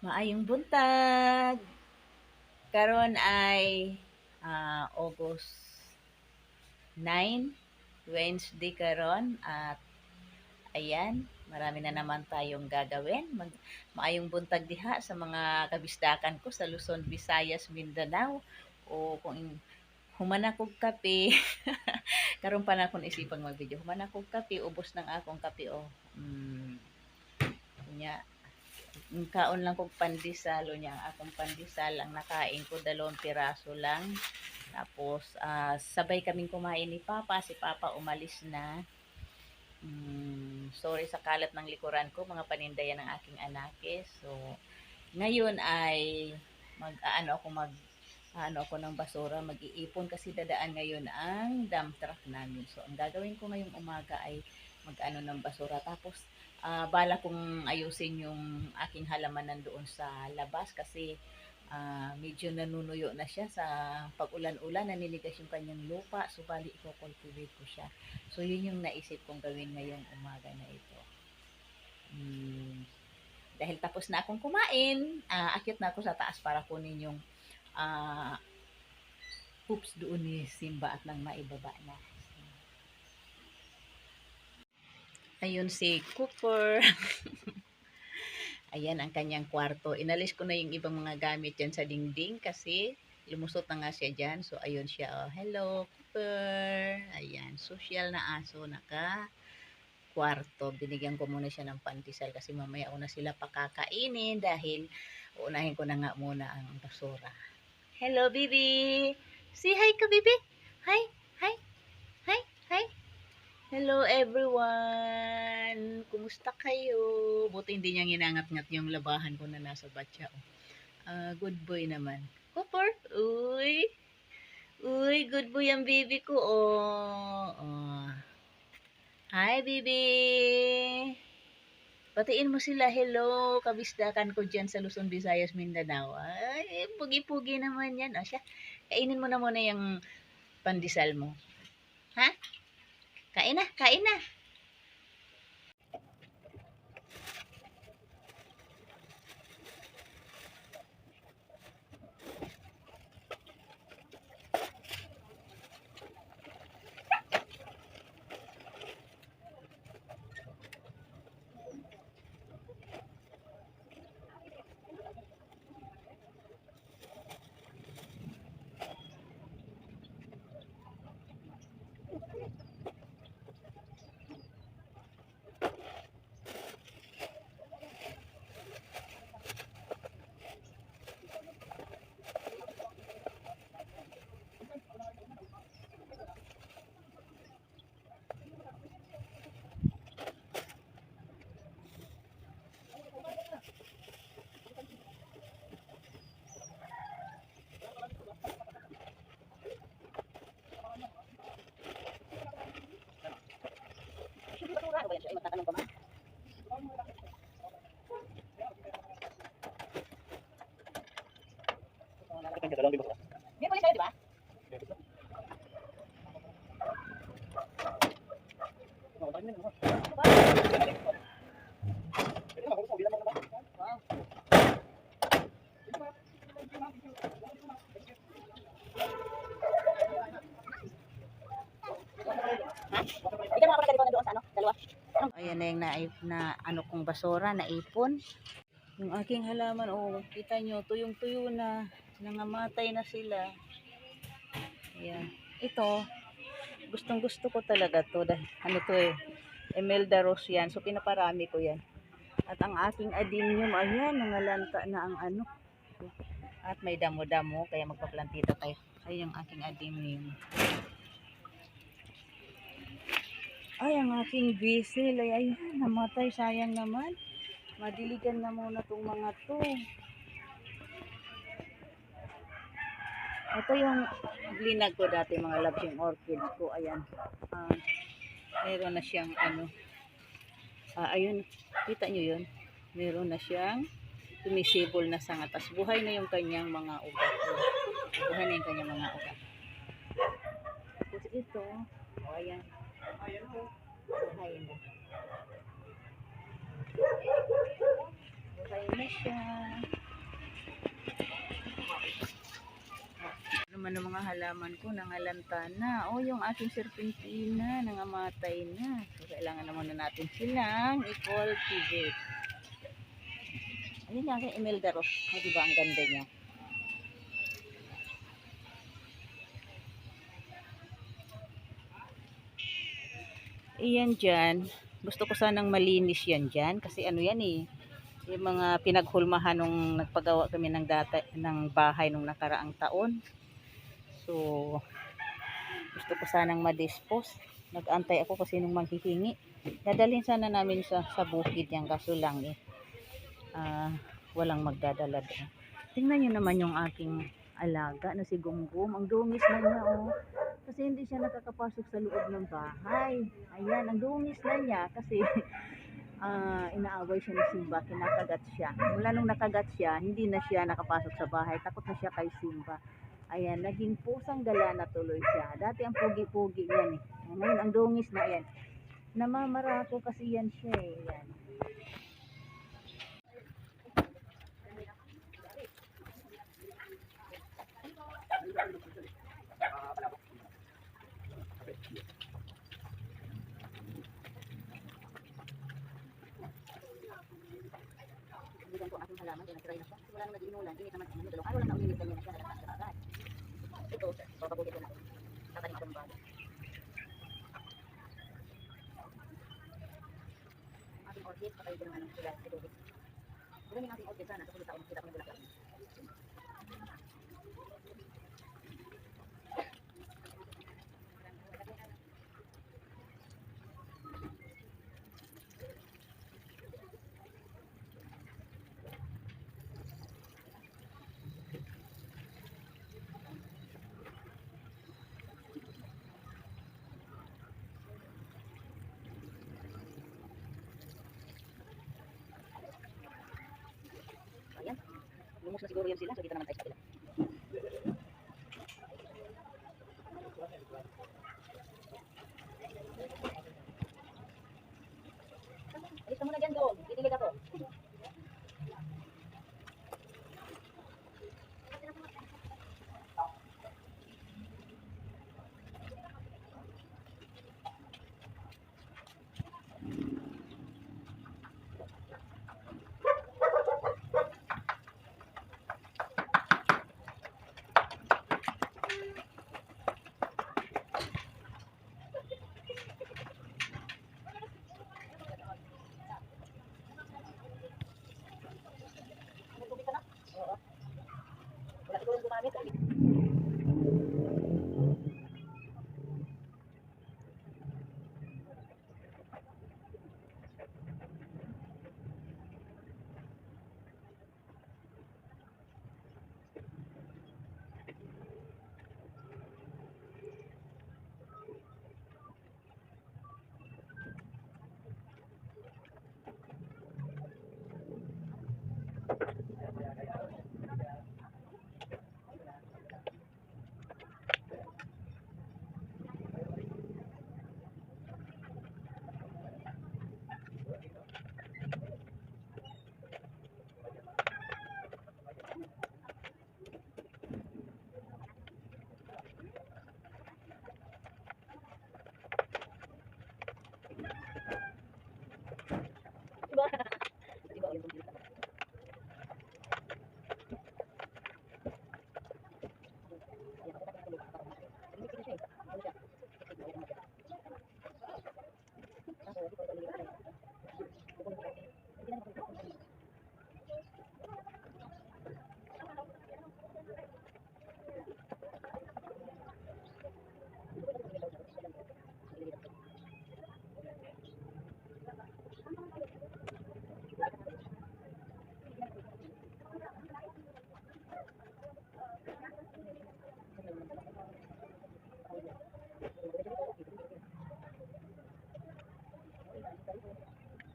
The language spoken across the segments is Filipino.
Maayong buntag. Karon ay ah, August 9, Wednesday karon at ayan, marami na naman tayong gagawin. Mag maayong buntag diha sa mga kabisdakan ko sa Luzon, Visayas, Mindanao o kung humana kog kape. karon pa na akong isipang mag-video. Humana kog kape, ubos ng akong kape o. Mm, nya yung kaon lang kog pandesal o niya ang akong pandesal ang nakain ko dalawang piraso lang. Tapos ah, sabay kaming kumain ni Papa si Papa umalis na. Mm, sorry sa kalat ng likuran ko mga panindayan ng aking anake. So ngayon ay mag ano ako mag ano ako ng basura mag-iipon kasi dadaan ngayon ang dump truck namin. So ang gagawin ko ngayong umaga ay mag-ano ng basura. Tapos ah, bala kong ayusin yung aking halaman nandoon sa labas kasi ah, medyo nanunuyo na siya sa pag-ulan-ulan, naninigas yung kanyang lupa, so bali i-cultivate ko siya. So yun yung naisip kong gawin ngayong umaga na ito. Hmm, dahil tapos na akong kumain, ah, akyat na ako sa taas para kunin yung ah, poops doon ni Simba at nang maibaba na. Ayun si Cooper. Ayan ang kanyang kwarto. Inalis ko na yung ibang mga gamit dyan sa dingding kasi lumusot na nga siya dyan. So, ayun siya. Oh, hello, Cooper. Ayan, social na aso. Naka kwarto. Binigyan ko muna siya ng pantisal kasi mamaya una sila pakakainin dahil uunahin ko na nga muna ang basura. Hello, baby. Say hi ka, baby. Hi, hi, hi, hi. Hello everyone! Kumusta kayo? Buti hindi niya ginangat-ngat yung labahan ko na nasa batya. Oh. Ah, good boy naman. Cooper! Uy! Uy, good boy ang baby ko. Oh. oh. Hi, baby! Patiin mo sila. Hello! Kabisdakan ko dyan sa Luzon, Visayas, Mindanao. Ay, pugi-pugi naman yan. O siya, kainin mo na muna yung pandesal mo. Ha? Kain na, kain na. Magtatanong ka man? Yan ulit sa'yo, di ba? Bigyan mo ako ng ganito doon sa ano, dalawa. Ayan na yung naip na ano kong basura, naipon. Yung aking halaman, oh, kita nyo, tuyong-tuyo na. Nangamatay na sila. Ayan. Ito, gustong gusto ko talaga to. Dahil, ano to eh, Emelda Rose yan. So, pinaparami ko yan. At ang aking adinium, ayan, nangalanta na ang ano. At may damo-damo, kaya magpaplantita tayo. Ay, ang aking adinium. Ay, ang aking basil. Ay, ay, namatay. Sayang naman. Madiligan na muna tong mga to. Ito yung blinag ko dati, mga loves yung orchids ko. Ayan. Ah, meron na siyang ano. Ah, ayun. Kita nyo yun? Meron na siyang tumisibol na sanga. Tapos buhay na yung kanyang mga ugat. Buhay na yung kanyang mga ugat. Tapos ito. O, ayan. Buhay na. Okay na siya. naman ang mga halaman ko nangalanta na. O, yung ating serpentina nangamatay na. So, kailangan naman na natin silang i-cultivate. Ayun yung aking Imelda Ross. O, diba ang ganda niya? Iyan dyan. Gusto ko sanang malinis yan dyan. Kasi ano yan eh. Yung mga pinaghulmahan nung nagpagawa kami ng, data, ng bahay nung nakaraang taon. So, gusto ko sanang ma-dispose. Nag-antay ako kasi nung maghihingi. Dadalhin sana namin sa, sa bukid yan. Kaso lang eh. ah, walang magdadala doon. Tingnan nyo naman yung aking alaga na si Gonggong. Ang dungis na niya oh. Kasi hindi siya nakakapasok sa loob ng bahay. Ayan, ang dungis na niya kasi ah, inaaway siya ni Simba, kinakagat siya. Mula nung nakagat siya, hindi na siya nakapasok sa bahay. Takot na siya kay Simba. Ayan, naging pusang gala na tuloy siya. Dati ang pugi-pugi yan eh. Ngayon, ang dungis na yan. Namamarako kasi yan siya eh. Yan. Bigan ko ang aking halaman, kaya nagtry na siya. Kasi wala nang nag-inulan, init naman. Ano, dalawang araw lang na uminit kanina siya, nalakas na agad. Ito, babagugit ko na. Tatanim ako ng bago. Ating orchid, patay din ng ano, sila, sa tubig. Gawin yung ating orchid sana, kasi kita ko kita ko ng. Ayan. Lumos na siguro yan sila, so dito naman tayo sa kabila.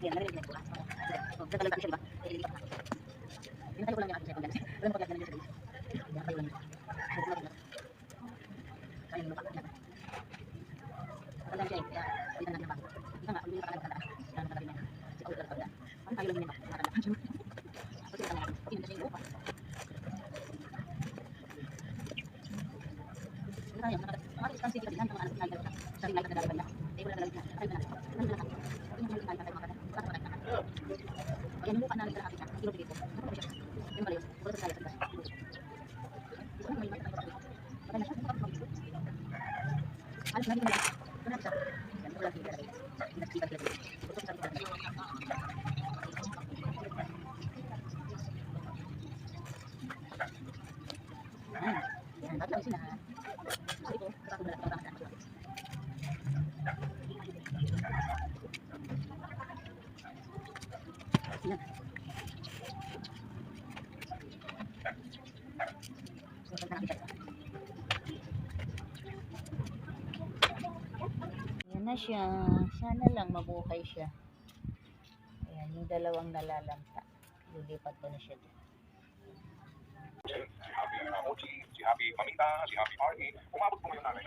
Yan, narinig ko ha? So, nagkakalagay siya, di ba? Eh, hindi pa na. Pinatalo ko lang yung aking second dance. Wala mo pag ganun yung sa Yan, tayo lang yun. So, kumagin na. Kaya yung lupa, yan. Pagkakala siya eh, kaya palitan natin ang bago. Ika nga, kung hindi nakalagay ka na, kaya nakalagay na. Si Paul talaga. Ano tayo lang yun, nakakala. Kasi ito natin, pinunta siya yung lupa. Ano tayo, nakaka- mga distansya dito din, ang mga anak na nagdala sa sarili na nagdala na. Eh, wala talaga na, tayo na. Ano na lang, ano na lang, tayo na tayo mga kata. Baka tayo na. Ayan yung lupa na nagdala akin na, kinubigay ko. Ano ba siya? Yung pala yun, wala sa kaya sa taas. Hindi ko na may mata tayo kapatid. Baka na siya, baka kapatid. Alas na din na lang. Ito na siya. Yan, wala siya talaga. Nagsiba sila dito. Tutok sa kita. Yan. Yan, bakit lang sila? Sorry po, kapag wala ka ba Yan. So, pagka nakita siya. Yan na siya. Sana lang mabuhay siya. Ayan, yung dalawang nalalanta. Lilipat ko na siya dito. si Happy Mochi, si Happy RE. Umabot po ngayon namin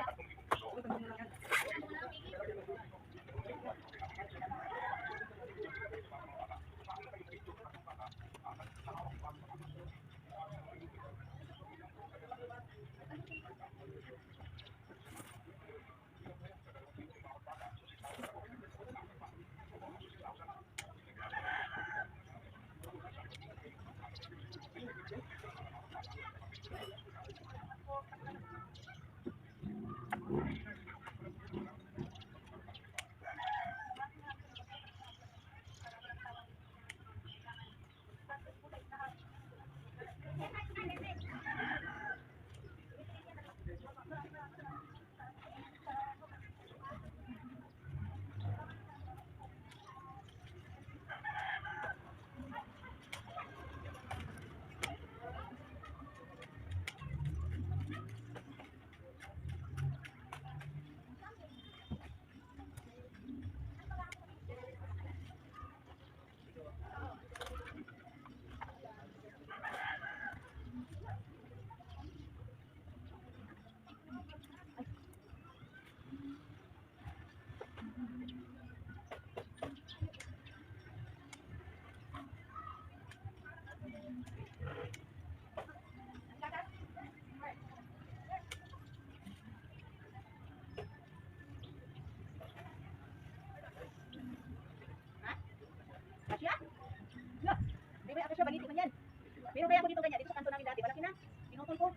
Pero kaya ako dito ganyan, dito sa kanto namin dati, malaki na. Pinutol ko.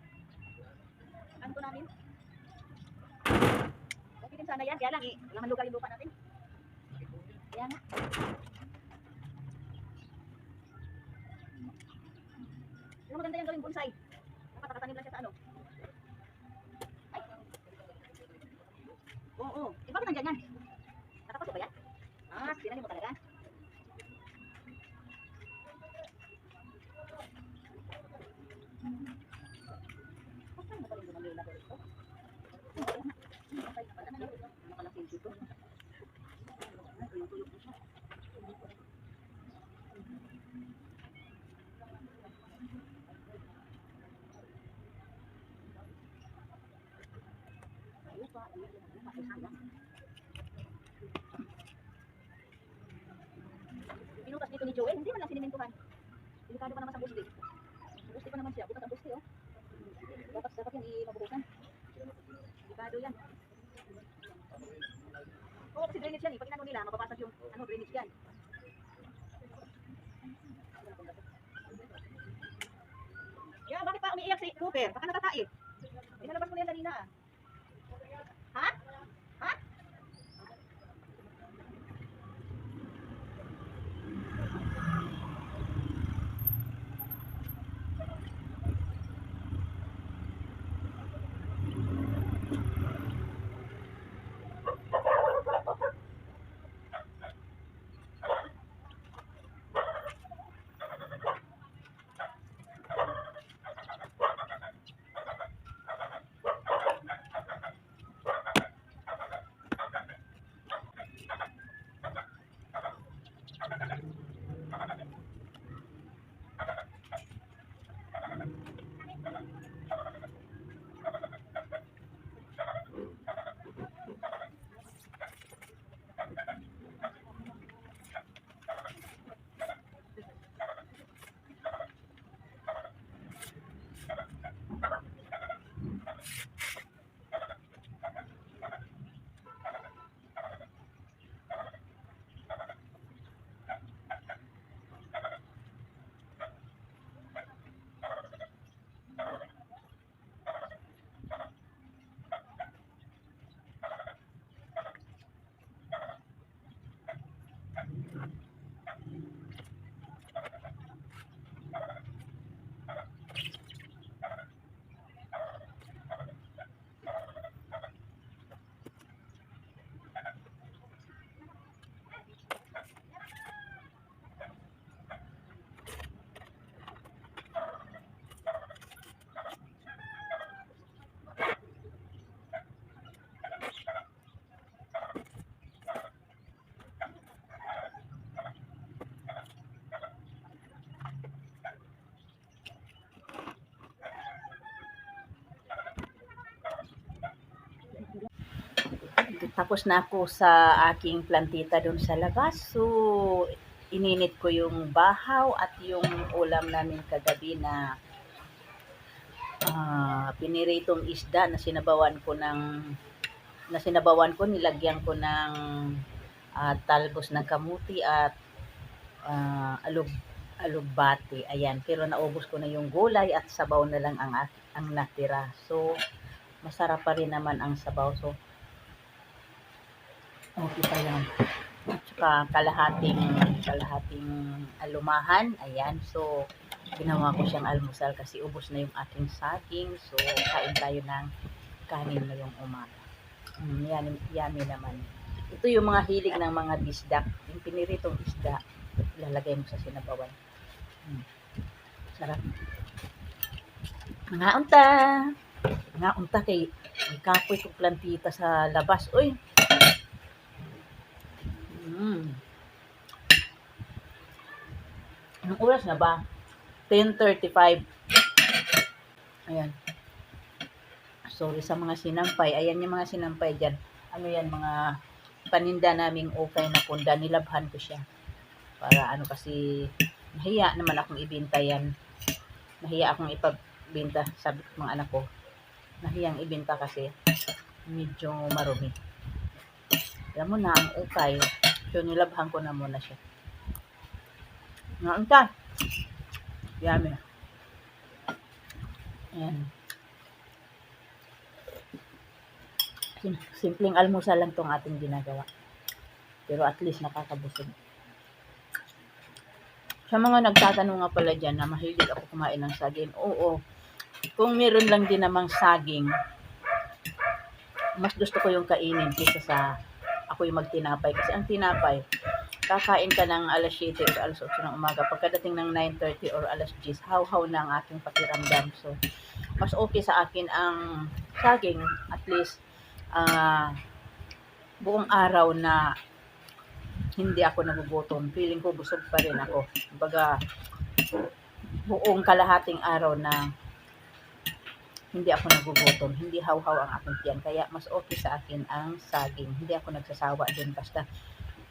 Kanto namin. Okay din sana yan, kaya lang eh, laman lugar yung lupa natin. Kaya nga. Pero maganda yan gawing bonsai. Dapat lang siya sa ano. Ay. Oo, oo. Eh, bakit nandyan yan? Nakapasok ba yan? Ah, sinanim mo talaga. Saan ba pala yung Manila dito? Nakalaking dito. Ay, tuyong-tuyong po siya. Lupa, lupa, lupa, sayang. Pinutas dito ni Joel, hindi man lang sinimentuhan. Delikado pa naman sa busti. Busti pa naman siya, butas ang busti oh. Dapat dapat yan i-mabuhusan. Delikado yan. Oo, kasi drainage yan eh. Pag inano nila, mababasag yung ano, drainage yan. Ya, bakit pa umiiyak si Cooper? Baka natatae. Pinalabas ko na yan kanina ah. Tapos na ako sa aking plantita doon sa labas. So, ininit ko yung bahaw at yung ulam namin kagabi na ah, piniritong isda na sinabawan ko ng na sinabawan ko, nilagyan ko ng ah, talbos ng kamuti at ah, alug alugbati. Ayan, pero naubos ko na yung gulay at sabaw na lang ang ang natira. So, masarap pa rin naman ang sabaw. So, okay pa yan. At saka kalahating, kalahating alumahan. Ayan, so, ginawa ko siyang almusal kasi ubos na yung aking saging. So, kain tayo ng kanin ngayong umaga. Mm, yan, yummy naman. Ito yung mga hilig ng mga bisdak. Yung piniritong isda, ilalagay mo sa sinabawan. Mm. Sarap. Mga unta! Mga unta kay may kapoy kong plantita sa labas. Uy! Mm. Anong oras na ba? 10.35. Ayan. Sorry sa mga sinampay. Ayan yung mga sinampay dyan. Ano yan, mga paninda naming okay na punda. Nilabhan ko siya. Para ano kasi, nahiya naman akong ibinta yan. Nahiya akong ipagbinta. Sabi ko mga anak ko, nahiyang ibinta kasi medyo marumi. Alam mo na, ang ukay. So, nilabhan ko na muna siya. Ngayon ka. Yummy. Ayan. Sim- Simpleng almusal lang tong ating ginagawa. Pero at least nakakabusog. Sa mga nagtatanong nga pala dyan na mahilig ako kumain ng saging, oo. Kung meron lang din namang saging, mas gusto ko yung kainin kaysa sa ako yung magtinapay. Kasi ang tinapay, kakain ka ng alas 7 or alas 8 ng umaga. Pagkadating ng 9.30 or alas 10, haw-haw na ang aking pakiramdam. So, mas okay sa akin ang saging. At least, ah buong araw na hindi ako nagugutom. Feeling ko busog pa rin ako. Baga, buong kalahating araw na hindi ako nagugutom. Hindi haw-haw ang aking tiyan. Kaya mas okay sa akin ang saging. Hindi ako nagsasawa din basta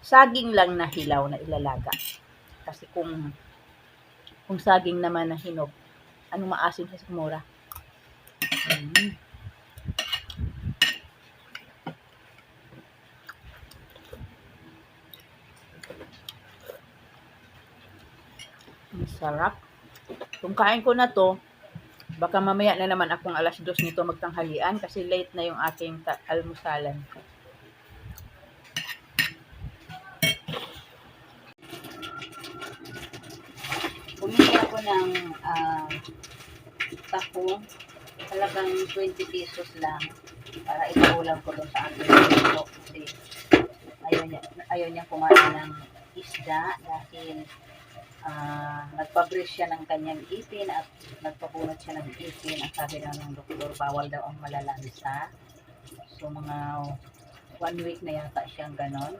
saging lang na hilaw na ilalaga. Kasi kung kung saging naman na hinog, anong maasim sa mura? Mm. Ang sarap. Kung kain ko na to, Baka mamaya na naman akong alas dos nito magtanghalian kasi late na yung aking almusalan. Bumili ako ng ah, taho, talagang 20 pesos lang para ipaulam ko doon sa aking luto kasi ayaw niya, ayaw niya kumain ng isda dahil ah nagpa-brush siya ng kanyang ipin at nagpabunot siya ng ipin. Ang sabi daw ng doktor, bawal daw ang malalansa. So, mga one week na yata siyang ganon.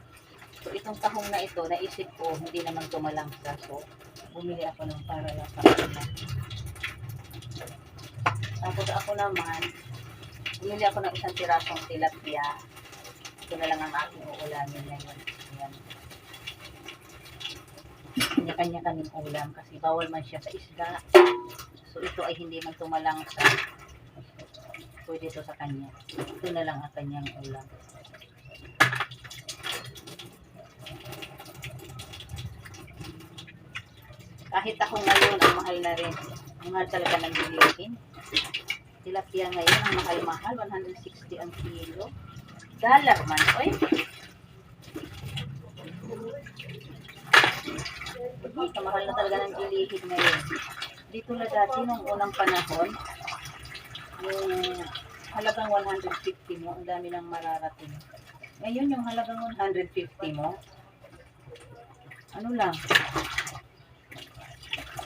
So, itong tahong na ito, naisip ko, hindi naman tumalangsa. So, bumili ako ng para lang sa kanya. Tapos ako naman, bumili ako ng isang tirasong tilapia. Ito na lang ang aking uulamin ngayon. Kanya-kanya kaming ulam kasi bawal man siya sa isda. So ito ay hindi man tumalang sa pwede ito sa kanya. Ito na lang ang kanyang ulam. Kahit ako ngayon, ang mahal na rin. Ang mahal talaga ng bilihin. Tilapia ngayon, ang mahal-mahal, 160 ang kilo. Dollar man, oy. Ay, kamahal na talaga ng gilihid ngayon. Dito na dati, nung unang panahon, yung halagang 150 mo, ang dami nang mararating. Ngayon, yung halagang 150 mo, ano lang,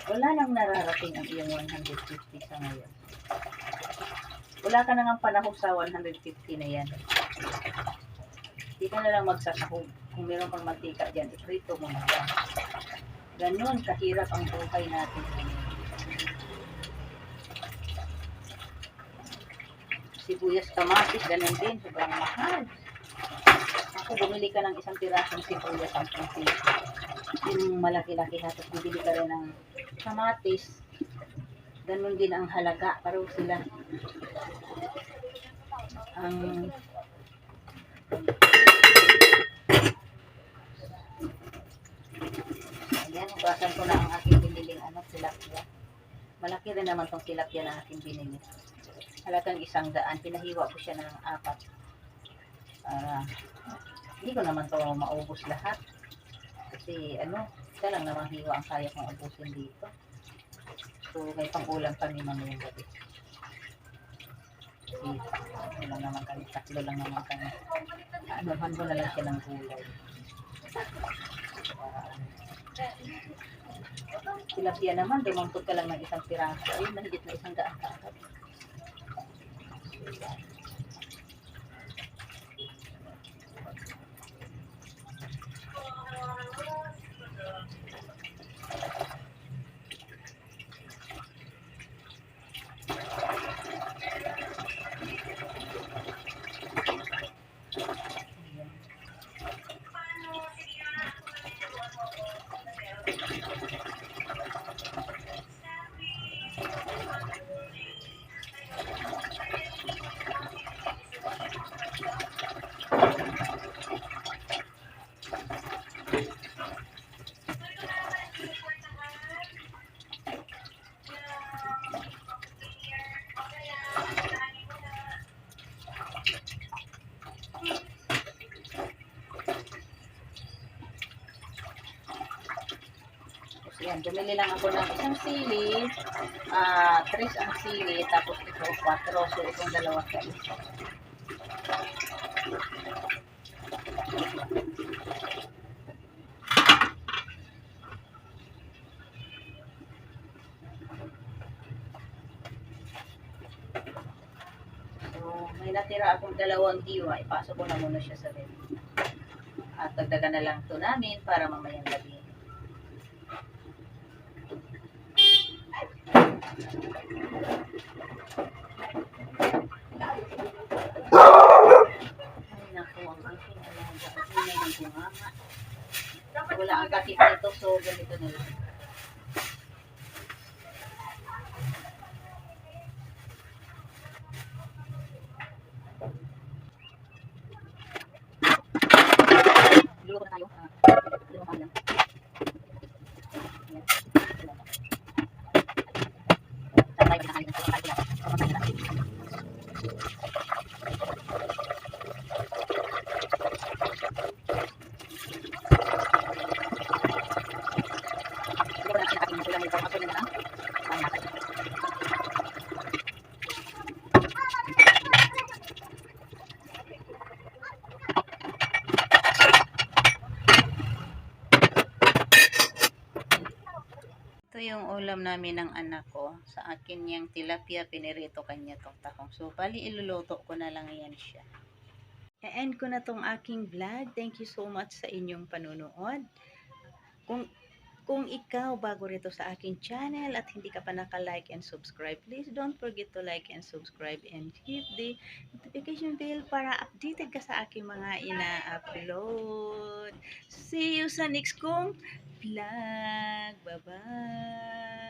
wala nang nararating ang iyong 150 sa ngayon. Wala ka nang ang panahon sa 150 na yan. Hindi na lang magsasahog. Kung meron pang mantika dyan, iprito mo na. Ganon kahirap ang buhay natin. Sibuyas kamatis, ganon din, sobrang mahal. Ako, bumili ka ng isang pirasong sibuyas ang piso. Yung malaki-laki ha, tapos bibili ka rin ng kamatis. Ganon din ang halaga, pero sila ang Hugasan ko na ang aking biniling ano, tilapia. Malaki rin naman tong tilapia na aking binili. Halagang isang daan. Pinahiwa ko siya ng apat. Para hindi ko naman to maubos lahat. Kasi ano, isa lang naman hiwa ang kaya kong ubusin dito. So, may pang-ulam kami mamayang gabi. Kasi, ano lang naman kami, tatlo lang naman kami. Ano, ko na lang siya ng gulay. Tilapia naman, dumangkot ka lang ng isang piraso. Ayun, mahigit na isang daan. Ayan. Tapos yan, bumili lang ako ng isang sili, ah, tres ang sili, tapos ito, quattro, so itong dalawa sa may natira akong dalawang diwa, ipasok ko na muna siya sa ref. At dagdagan na lang to namin para mamayang gabi. Ay, naku, ang aking alaga. Ang ingay ng bunganga. Wala ang takip nito, so ganito na lang. Ulam namin ng anak ko. Sa akin yung tilapia, pinirito kanya tong tahong. So, bali iluluto ko na lang yan siya. E-end ko na tong aking vlog. Thank you so much sa inyong panunood. Kung kung ikaw bago rito sa aking channel at hindi ka pa naka-like and subscribe, please don't forget to like and subscribe and hit the notification bell para updated ka sa aking mga ina-upload. See you sa next kong vlog. Bye-bye!